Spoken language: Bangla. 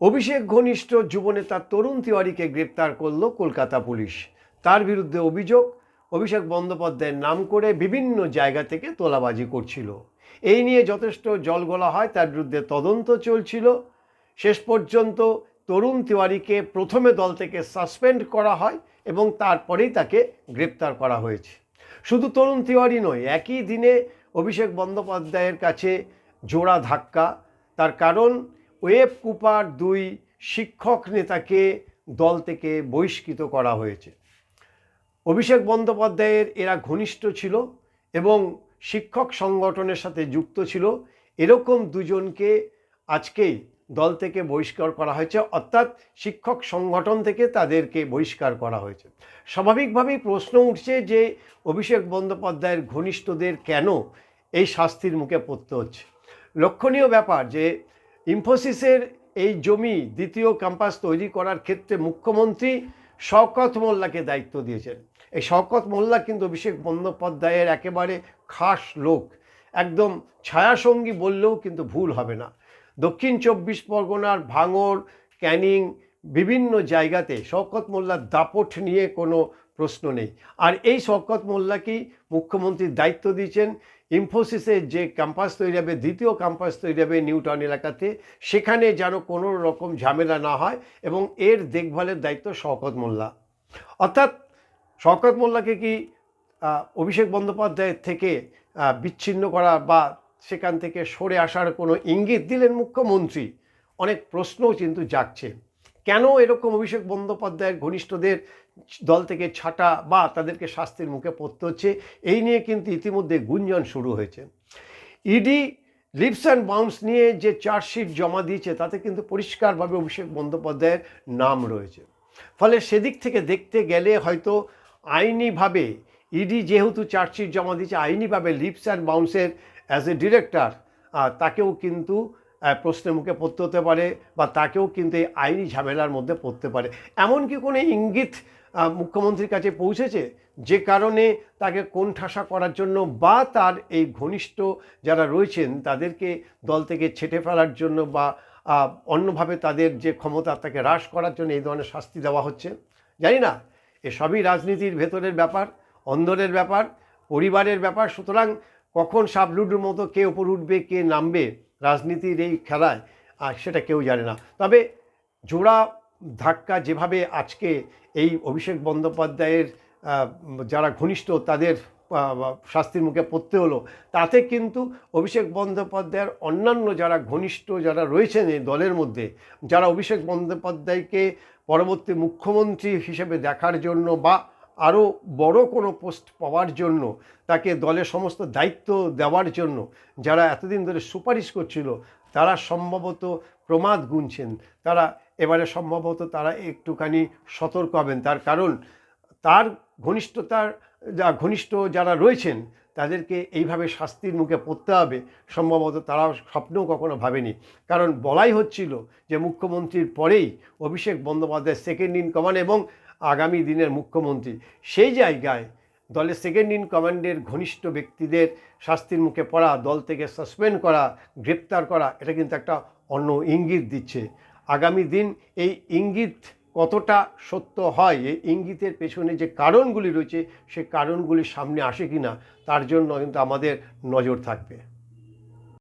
অভিষেক ঘনিষ্ঠ যুবনেতা তরুণ তিওয়ারিকে গ্রেপ্তার করল কলকাতা পুলিশ। তার বিরুদ্ধে অভিযোগ, অভিষেক বন্দ্যোপাধ্যায়ের নাম করে বিভিন্ন জায়গা থেকে তোলাবাজি করছিল। এই নিয়ে যথেষ্ট জল জলগোলা হয়, তার বিরুদ্ধে তদন্ত চলছিল। শেষ পর্যন্ত তরুণ তিওয়ারিকে প্রথমে দল থেকে সাসপেন্ড করা হয় এবং তারপরেই তাকে গ্রেপ্তার করা হয়েছে। শুধু তরুণ তিওয়ারি নয়, একই দিনে অভিষেক বন্দ্যোপাধ্যায়ের কাছে জোড়া ধাক্কা। তার কারণ ওয়েব কুপার দুই শিক্ষক নেতাকে দল থেকে বহিষ্কৃত করা হয়েছে। অভিষেক বন্দ্যোপাধ্যায়ের এরা ঘনিষ্ঠ ছিল এবং শিক্ষক সংগঠনের সাথে যুক্ত ছিল। এরকম দুজনকে আজকেই দল থেকে বহিষ্কার করা হয়েছে, অর্থাৎ শিক্ষক সংগঠন থেকে তাদেরকে বহিষ্কার করা হয়েছে। স্বাভাবিকভাবেই প্রশ্ন উঠছে যে অভিষেক বন্দ্যোপাধ্যায়ের ঘনিষ্ঠদের কেন এই শাস্তির মুখে পড়তে হচ্ছে। লক্ষণীয় ব্যাপার যে ইনফোসিসের এই জমি দ্বিতীয় ক্যাম্পাস তৈরি করার ক্ষেত্রে মুখ্যমন্ত্রী শওকত মোল্লাকে দায়িত্ব দিয়েছেন। এই শওকত মোল্লা কিন্তু অভিষেক বন্দ্যোপাধ্যায়ের একেবারে খাস লোক। একদম ছায়াসঙ্গী বললেও কিন্তু ভুল হবে না। দক্ষিণ চব্বিশ পরগনার ভাঙর ক্যানিং বিভিন্ন জায়গাতে শওকত মোল্লার দাপট নিয়ে কোনো প্রশ্ন নেই। আর এই শওকত মোল্লাকেই মুখ্যমন্ত্রীর দায়িত্ব দিয়েছেন ইনফোসিসের যে ক্যাম্পাস তৈরি হবে, দ্বিতীয় ক্যাম্পাস তৈরি হবে নিউ টাউন এলাকাতে, সেখানে যেন কোনো রকম ঝামেলা না হয় এবং এর দেখভালের দায়িত্ব শওকত মোল্লা। অর্থাৎ শওকত মোল্লাকে কি অভিষেক বন্দ্যোপাধ্যায়ের থেকে বিচ্ছিন্ন করা বা সেখান থেকে সরে আসার কোনো ইঙ্গিত দিলেন মুখ্যমন্ত্রী? অনেক প্রশ্নও কিন্তু জাগছে। কেন এরকম অভিষেক বন্দ্যোপাধ্যায়ের ঘনিষ্ঠদের দল থেকে ছাঁটা বা তাদেরকে শাস্তির মুখে পড়তে হচ্ছে? এই নিয়ে কিন্তু ইতিমধ্যে গুঞ্জন শুরু হয়েছে। ইডি লিপস অ্যান্ড বাউন্স নিয়ে যে চার্জশিট জমা দিয়েছে, তাতে কিন্তু পরিষ্কারভাবে অভিষেক বন্দ্যোপাধ্যায়ের নাম রয়েছে। ফলে সেদিক থেকে দেখতে গেলে হয়তো আইনিভাবে ইডি যেহেতু চার্জশিট জমা দিয়েছে, আইনিভাবে লিপস অ্যান্ড বাউন্সের অ্যাজ এ ডিরেক্টর তাকেও কিন্তু প্রশ্নের মুখে পড়তে হতে পারে বা তাকেও কিন্তু এই আইনি ঝামেলার মধ্যে পড়তে পারে। এমন কি কোনো ইঙ্গিত মুখ্যমন্ত্রীর কাছে পৌঁছেছে যে কারণে তাকে কোন ঠাসা করার জন্য বা তার এই ঘনিষ্ঠ যারা রয়েছেন তাদেরকে দল থেকে ছেটে ফেলার জন্য বা অন্যভাবে তাদের যে ক্ষমতা তাকে হ্রাস করার জন্য এই ধরনের শাস্তি দেওয়া হচ্ছে। জানি না, এসবই রাজনীতির ভেতরের ব্যাপার, অন্দরের ব্যাপার, পরিবারের ব্যাপার। সুতরাং কখন সাবলুডুর মতো কে ওপর উঠবে, কে নামবে রাজনীতির এই খেলায়, আর সেটা কেউ জানে না। তবে জোড়া ধাক্কা যেভাবে আজকে এই অভিষেক বন্দ্যোপাধ্যায়ের যারা ঘনিষ্ঠ তাদের শাস্তির মুখে পড়তে হলো, তাতে কিন্তু অভিষেক বন্দ্যোপাধ্যায়ের অন্যান্য যারা ঘনিষ্ঠ যারা রয়েছেন এই দলের মধ্যে, যারা অভিষেক বন্দ্যোপাধ্যায়কে পরবর্তী মুখ্যমন্ত্রী হিসেবে দেখার জন্য বা আরও বড় কোনো পোস্ট পাওয়ার জন্য, তাকে দলের সমস্ত দায়িত্ব দেওয়ার জন্য যারা এতদিন ধরে সুপারিশ করছিল, তারা সম্ভবত প্রমাদ গুনছেন। তারা এবারে সম্ভবত তারা একটুখানি সতর্ক হবেন। তার কারণ, তার ঘনিষ্ঠতার, যা ঘনিষ্ঠ যারা রয়েছেন, তাদেরকে এইভাবে শাস্তির মুখে পড়তে হবে। সম্ভবত তারা স্বপ্নেও কখনো ভাবেনি। কারণ বলাই হচ্ছিল যে, মুখ্যমন্ত্রীর পরেই Abhishek Bandyopadhyay second in command এবং আগামী দিনের মুখ্যমন্ত্রী। সেই জায়গায় দলের সেকেন্ড ইন কমান্ডের ঘনিষ্ঠ ব্যক্তিদের শাস্তির মুখে পড়া, দল থেকে সাসপেন্ড করা, গ্রেপ্তার করা, এটা কিন্তু একটা অন্য ইঙ্গিত দিচ্ছে। আগামী দিন এই ইঙ্গিত কতটা সত্য হয়, এই ইঙ্গিতের পেছনে যে কারণগুলি রয়েছে, সে কারণগুলি সামনে আসে কি না তার জন্য কিন্তু আমাদের নজর থাকবে।